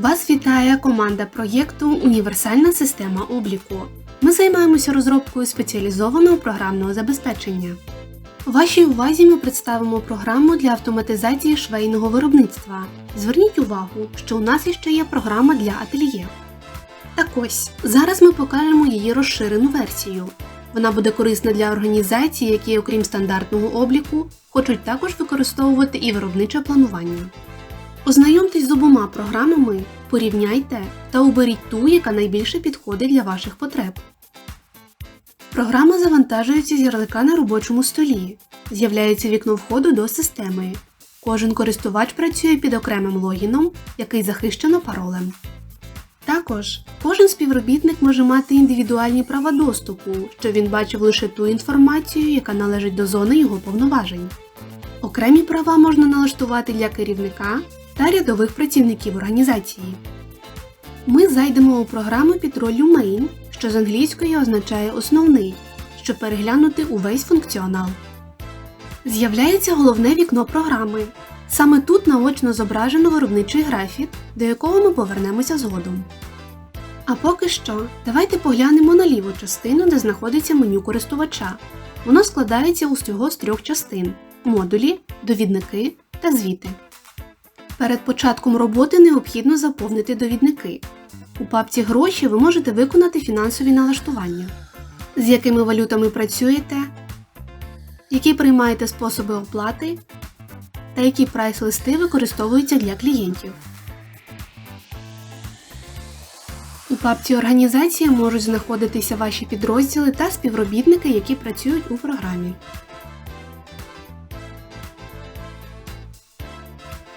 Вас вітає команда проєкту Універсальна система обліку. Ми займаємося розробкою спеціалізованого програмного забезпечення. Вашій увазі ми представимо програму для автоматизації швейного виробництва. Зверніть увагу, що у нас іще є програма для ательє. Так ось, зараз ми покажемо її розширену версію. Вона буде корисна для організацій, які, окрім стандартного обліку, хочуть також використовувати і виробниче планування. Ознайомтесь з обома програмами, порівняйте та оберіть ту, яка найбільше підходить для ваших потреб. Програма завантажується з ярлика на робочому столі. З'являється вікно входу до системи. Кожен користувач працює під окремим логіном, який захищено паролем. Також кожен співробітник може мати індивідуальні права доступу, що він бачив лише ту інформацію, яка належить до зони його повноважень. Окремі права можна налаштувати для керівника та рядових працівників організації. Ми зайдемо у програму під роллю Main, що з англійської означає основний, щоб переглянути увесь функціонал. З'являється головне вікно програми. Саме тут наочно зображено виробничий графік, до якого ми повернемося згодом. А поки що, давайте поглянемо на ліву частину, де знаходиться меню користувача. Воно складається усього з трьох частин модулі, довідники та звіти. Перед початком роботи необхідно заповнити довідники. У папці Гроші ви можете виконати фінансові налаштування, з якими валютами працюєте, які приймаєте способи оплати та які прайс-листи використовуються для клієнтів. У папці Організація можуть знаходитися ваші підрозділи та співробітники, які працюють у програмі.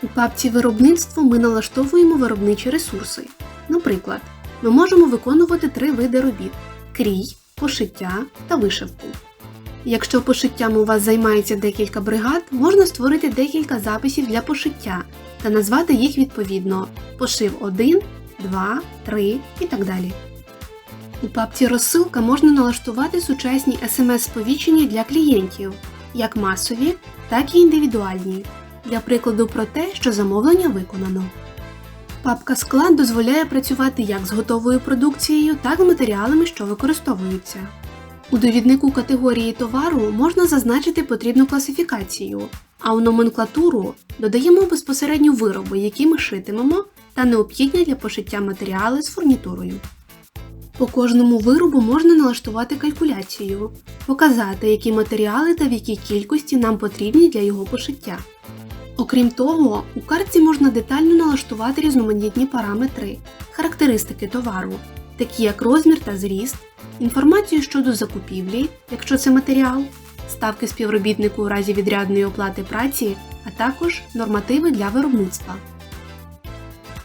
У папці Виробництво ми налаштовуємо виробничі ресурси. Наприклад, ми можемо виконувати три види робіт: крій, пошиття та вишивку. Якщо пошиттям у вас займається декілька бригад, можна створити декілька записів для пошиття та назвати їх відповідно пошив 1, 2, 3 і так далі. У папці Розсилка можна налаштувати сучасні смс-сповіщення для клієнтів, як масові, так і індивідуальні, для прикладу про те, що замовлення виконано. Папка Склад дозволяє працювати як з готовою продукцією, так і матеріалами, що використовуються. У довіднику категорії товару можна зазначити потрібну класифікацію, а у номенклатуру додаємо безпосередньо вироби, які ми шитимемо, та необхідні для пошиття матеріали з фурнітурою. По кожному виробу можна налаштувати калькуляцію, показати, які матеріали та в якій кількості нам потрібні для його пошиття. Окрім того, у картці можна детально налаштувати різноманітні параметри, характеристики товару, такі як розмір та зріст, інформацію щодо закупівлі, якщо це матеріал, ставки співробітнику у разі відрядної оплати праці, а також нормативи для виробництва.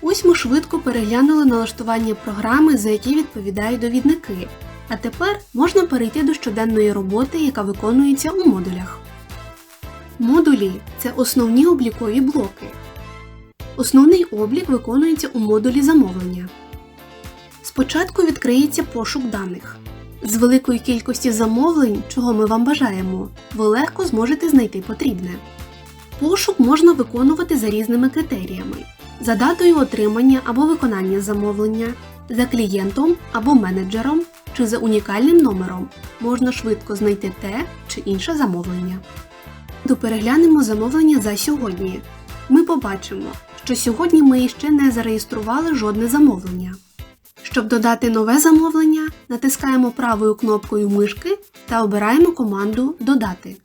Ось ми швидко переглянули налаштування програми, за які відповідають довідники. А тепер можна перейти до щоденної роботи, яка виконується у модулях. Модулі це основні облікові блоки. Основний облік виконується у модулі замовлення. Спочатку відкриється пошук даних. З великої кількості замовлень, чого ми вам бажаємо, ви легко зможете знайти потрібне. Пошук можна виконувати за різними критеріями: за датою отримання або виконання замовлення, за клієнтом або менеджером чи за унікальним номером можна швидко знайти те чи інше замовлення. Допереглянемо замовлення за сьогодні. Ми побачимо, що сьогодні ми ще не зареєстрували жодне замовлення. Щоб додати нове замовлення, натискаємо правою кнопкою мишки та обираємо команду Додати.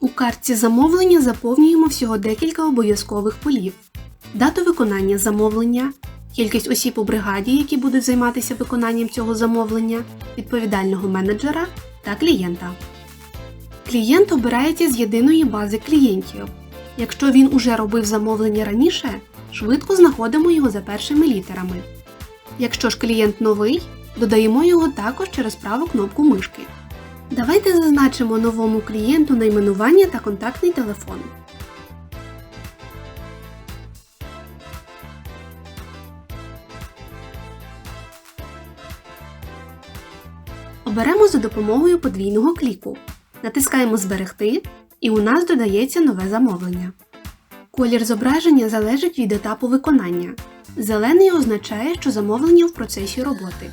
У картці замовлення заповнюємо всього декілька обов'язкових полів: дату виконання замовлення, кількість осіб у бригаді, які будуть займатися виконанням цього замовлення, відповідального менеджера та клієнта. Клієнт обирається з єдиної бази клієнтів. Якщо він уже робив замовлення раніше, швидко знаходимо його за першими літерами. Якщо ж клієнт новий, додаємо його також через праву кнопку мишки. Давайте зазначимо новому клієнту найменування та контактний телефон. Оберемо за допомогою подвійного кліку. Натискаємо Зберегти і у нас додається нове замовлення. Колір зображення залежить від етапу виконання. Зелений означає, що замовлення в процесі роботи.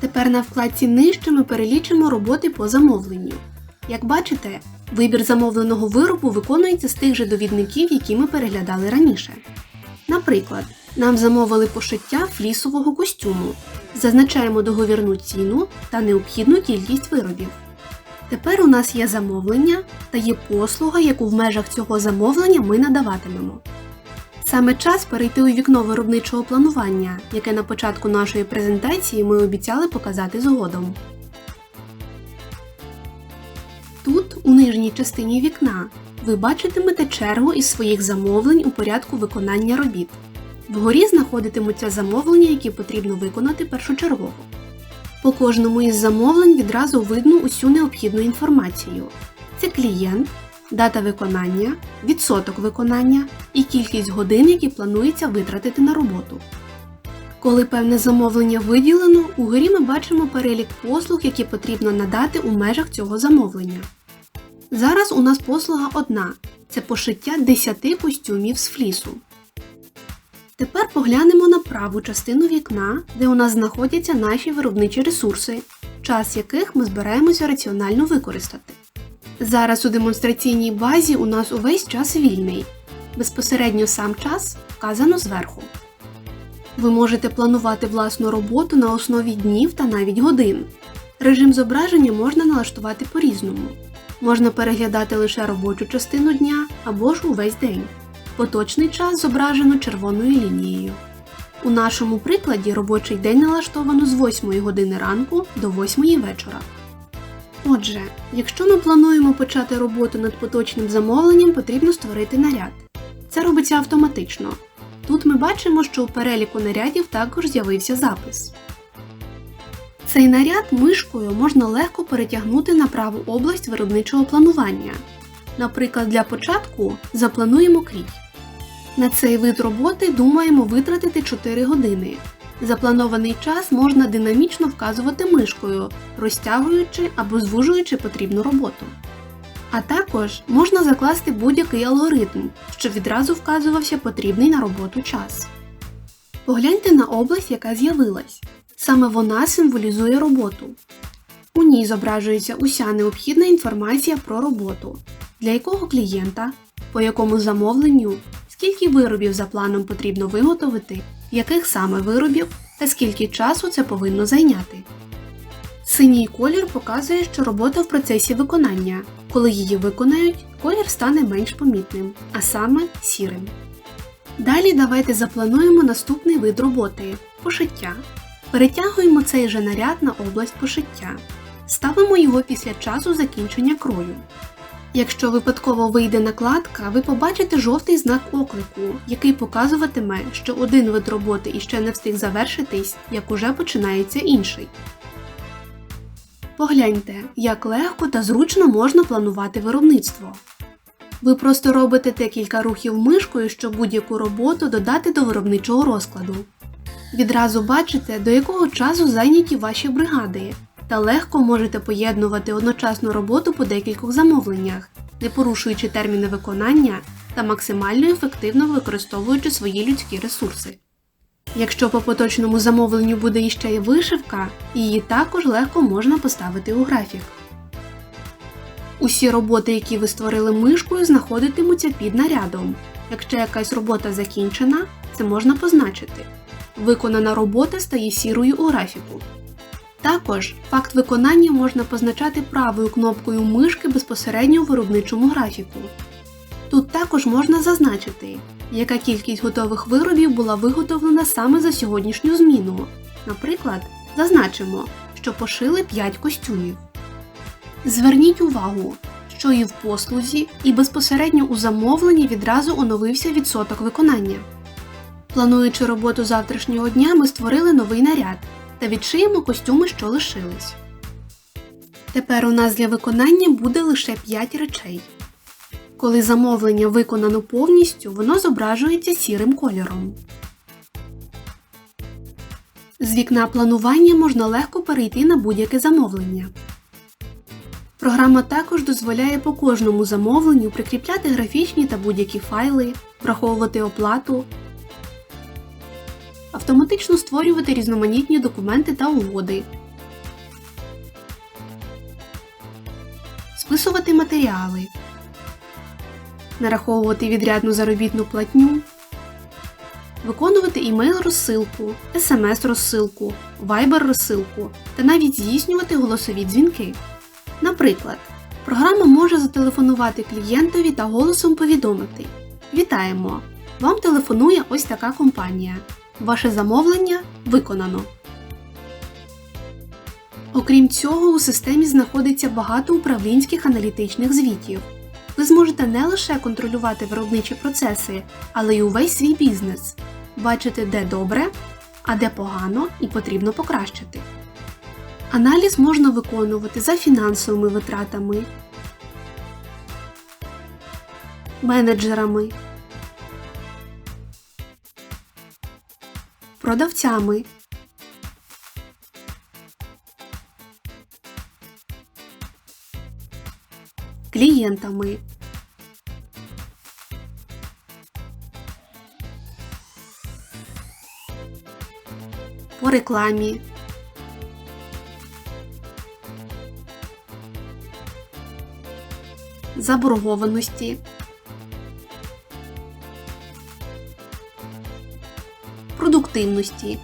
Тепер на вкладці нижче ми перелічимо роботи по замовленню. Як бачите, вибір замовленого виробу виконується з тих же довідників, які ми переглядали раніше. Наприклад, нам замовили пошиття флісового костюму. Зазначаємо договірну ціну та необхідну кількість виробів. Тепер у нас є замовлення та є послуга, яку в межах цього замовлення ми надаватимемо. Саме час перейти у вікно виробничого планування, яке на початку нашої презентації ми обіцяли показати згодом. Тут, у нижній частині вікна, ви бачитимете чергу із своїх замовлень у порядку виконання робіт. Вгорі знаходитимуться замовлення, які потрібно виконати першочергово. По кожному із замовлень відразу видно усю необхідну інформацію. Це клієнт, дата виконання, відсоток виконання і кількість годин, які планується витратити на роботу. Коли певне замовлення виділено, угорі ми бачимо перелік послуг, які потрібно надати у межах цього замовлення. Зараз у нас послуга одна це пошиття 10 костюмів з флісу. Тепер поглянемо на праву частину вікна, де у нас знаходяться наші виробничі ресурси, час яких ми збираємося раціонально використати. Зараз у демонстраційній базі у нас увесь час вільний. Безпосередньо сам час вказано зверху. Ви можете планувати власну роботу на основі днів та навіть годин. Режим зображення можна налаштувати по-різному. Можна переглядати лише робочу частину дня або ж увесь день. Поточний час зображено червоною лінією. У нашому прикладі робочий день налаштовано з 8 години ранку до 8 вечора. Отже, якщо ми плануємо почати роботу над поточним замовленням, потрібно створити наряд. Це робиться автоматично. Тут ми бачимо, що у переліку нарядів також з'явився запис. Цей наряд мишкою можна легко перетягнути на праву область виробничого планування. Наприклад, для початку заплануємо крій. На цей вид роботи думаємо витратити 4 години. Запланований час можна динамічно вказувати мишкою, розтягуючи або звужуючи потрібну роботу. А також можна закласти будь-який алгоритм, щоб відразу вказувався потрібний на роботу час. Погляньте на область, яка з'явилась. Саме вона символізує роботу. У ній зображується уся необхідна інформація про роботу, для якого клієнта, по якому замовленню, скільки виробів за планом потрібно виготовити, яких саме виробів та скільки часу це повинно зайняти. Синій колір показує, що робота в процесі виконання. Коли її виконають, колір стане менш помітним, а саме сірим. Далі давайте заплануємо наступний вид роботи пошиття. Перетягуємо цей же наряд на область пошиття. Ставимо його після часу закінчення крою. Якщо випадково вийде накладка, ви побачите жовтий знак оклику, який показуватиме, що один вид роботи іще не встиг завершитись, як уже починається інший. Погляньте, як легко та зручно можна планувати виробництво. Ви просто робите декілька рухів мишкою, щоб будь-яку роботу додати до виробничого розкладу. Відразу бачите, до якого часу зайняті ваші бригади, та легко можете поєднувати одночасну роботу по декількох замовленнях, не порушуючи терміни виконання та максимально ефективно використовуючи свої людські ресурси. Якщо по поточному замовленню буде іще й вишивка, її також легко можна поставити у графік. Усі роботи, які ви створили мишкою, знаходитимуться під нарядом. Якщо якась робота закінчена, це можна позначити. Виконана робота стає сірою у графіку. Також факт виконання можна позначати правою кнопкою мишки безпосередньо у виробничому графіку. Тут також можна зазначити, яка кількість готових виробів була виготовлена саме за сьогоднішню зміну. Наприклад, зазначимо, що пошили 5 костюмів. Зверніть увагу, що і в послузі, і безпосередньо у замовленні відразу оновився відсоток виконання. Плануючи роботу завтрашнього дня, ми створили новий наряд та відшиємо костюми, що лишились. Тепер у нас для виконання буде лише 5 речей. Коли замовлення виконано повністю, воно зображується сірим кольором. З вікна планування можна легко перейти на будь-яке замовлення. Програма також дозволяє по кожному замовленню прикріпляти графічні та будь-які файли, враховувати оплату. Автоматично створювати різноманітні документи та угоди, списувати матеріали, нараховувати відрядну заробітну платню, виконувати імейл розсилку, смс розсилку, вайбер розсилку та навіть здійснювати голосові дзвінки. Наприклад, програма може зателефонувати клієнтові та голосом повідомити Вітаємо! Вам телефонує ось така компанія. Ваше замовлення виконано. Окрім цього, у системі знаходиться багато управлінських аналітичних звітів. Ви зможете не лише контролювати виробничі процеси, але й увесь свій бізнес, бачити, де добре, а де погано і потрібно покращити. Аналіз можна виконувати за фінансовими витратами, менеджерами, продавцями, клієнтами. По рекламі. Заборгованості. Продуктивності.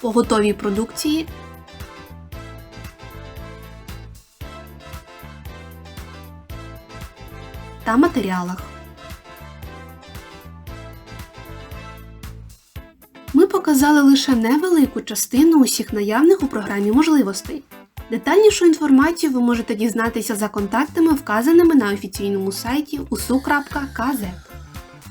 По готовій продукції та матеріалах. Ми показали лише невелику частину усіх наявних у програмі можливостей. Детальнішу інформацію ви можете дізнатися за контактами, вказаними на офіційному сайті usu.kz.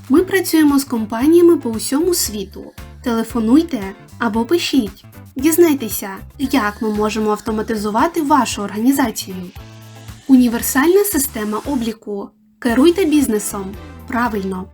Ми працюємо з компаніями по усьому світу. Телефонуйте або пишіть. Дізнайтеся, як ми можемо автоматизувати вашу організацію. Універсальна система обліку. Керуйте бізнесом правильно.